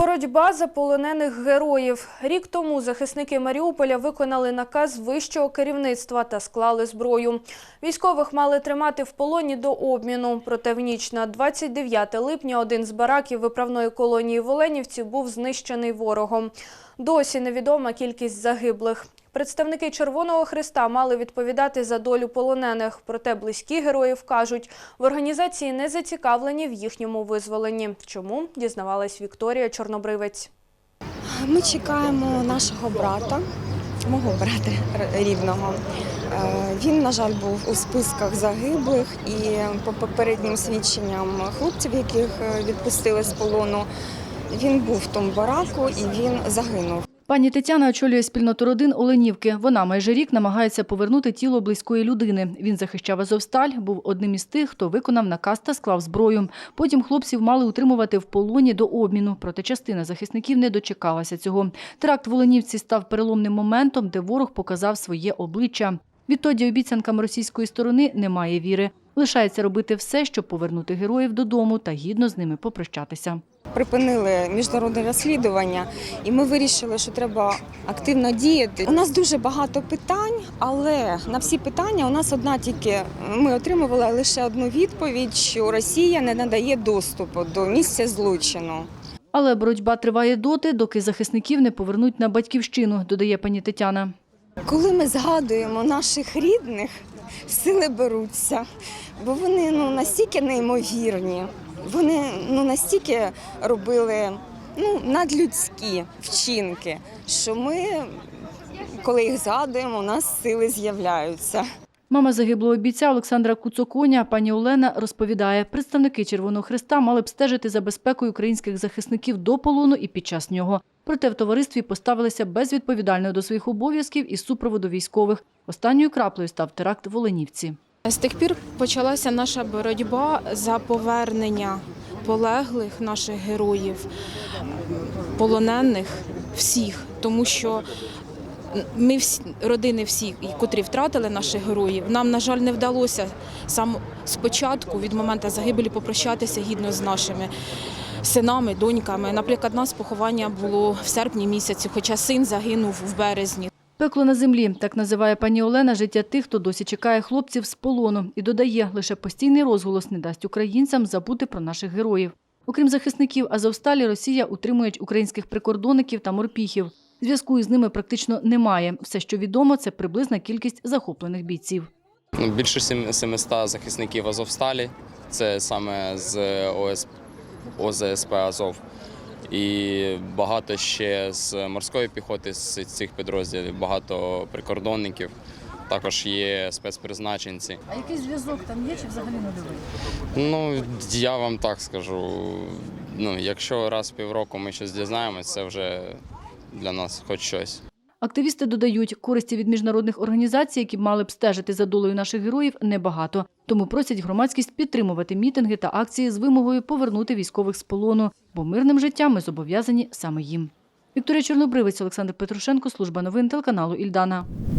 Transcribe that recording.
Боротьба за полонених героїв. Рік тому захисники Маріуполя виконали наказ вищого керівництва та склали зброю. Військових мали тримати в полоні до обміну. Проте в ніч на 29 липня один з бараків виправної колонії в Оленівці був знищений ворогом. Досі невідома кількість загиблих. Представники Червоного Христа мали відповідати за долю полонених. Проте близькі героїв кажуть, в організації не зацікавлені в їхньому визволенні. Чому дізнавалась Вікторія Чорнобривець. Ми чекаємо нашого брата, мого брата р- рідного. Е, Він, на жаль, був у списках загиблих і по попереднім свідченням хлопців, яких е, відпустили з полону, він був в тому бараку і він загинув. Пані Тетяна очолює спільноту родин Оленівки. Вона майже рік намагається повернути тіло близької людини. Він захищав Азовсталь, був одним із тих, хто виконав наказ та склав зброю. Потім хлопців мали утримувати в полоні до обміну, проте частина захисників не дочекалася цього. Теракт в Оленівці став переломним моментом, де ворог показав своє обличчя. Відтоді обіцянкам російської сторони немає віри. Лишається робити все, щоб повернути героїв додому та гідно з ними попрощатися. Припинили міжнародне розслідування, і ми вирішили, що треба активно діяти. У нас дуже багато питань, але на всі питання у нас одна тільки ми отримували лише одну відповідь, що Росія не надає доступу до місця злочину. Але боротьба триває доти, доки захисників не повернуть на батьківщину, додає пані Тетяна. Коли ми згадуємо наших рідних, сили беруться, бо вони ну настільки неймовірні, вони ну настільки робили ну надлюдські вчинки, що ми, коли їх згадуємо, у нас сили з'являються. Мама загиблого бійця Олександра Куцоконя, пані Олена, розповідає, представники Червоного Христа мали б стежити за безпекою українських захисників до полону і під час нього. Проте в товаристві поставилися безвідповідально до своїх обов'язків із супроводу військових. Останньою краплею став теракт в Оленівці. З тих пір почалася наша боротьба за повернення полеглих наших героїв, полонених всіх, тому що ми всі родини всі, котрі втратили наших героїв, нам на жаль не вдалося сам спочатку від моменту загибелі попрощатися гідно з нашими синами, доньками. Наприклад, нас поховання було в серпні місяці, хоча син загинув в березні. Пекло на землі так називає пані Олена життя тих, хто досі чекає хлопців з полону, і додає, лише постійний розголос не дасть українцям забути про наших героїв. Окрім захисників Азовсталі, Росія утримує українських прикордонників та морпіхів. Зв'язку із ними практично немає. Все, що відомо, це приблизна кількість захоплених бійців. Більше сім- 700 захисників Азовсталі, це саме з ОС, ОЗСП Азов. І багато ще з морської піхоти з цих підрозділів, багато прикордонників. Також є спецпризначенці. А який зв'язок там є чи взагалі не нульовий? Ну, я вам так скажу. Ну, якщо раз в півроку ми щось дізнаємось, це вже для нас хоч щось. Активісти додають, користі від міжнародних організацій, які мали б стежити за долею наших героїв, небагато. Тому просять громадськість підтримувати мітинги та акції з вимогою повернути військових з полону, бо мирним життям ми зобов'язані саме їм. Вікторія Чорнобривець, Олександр Петрушенко, служба новин телеканалу Ільдана.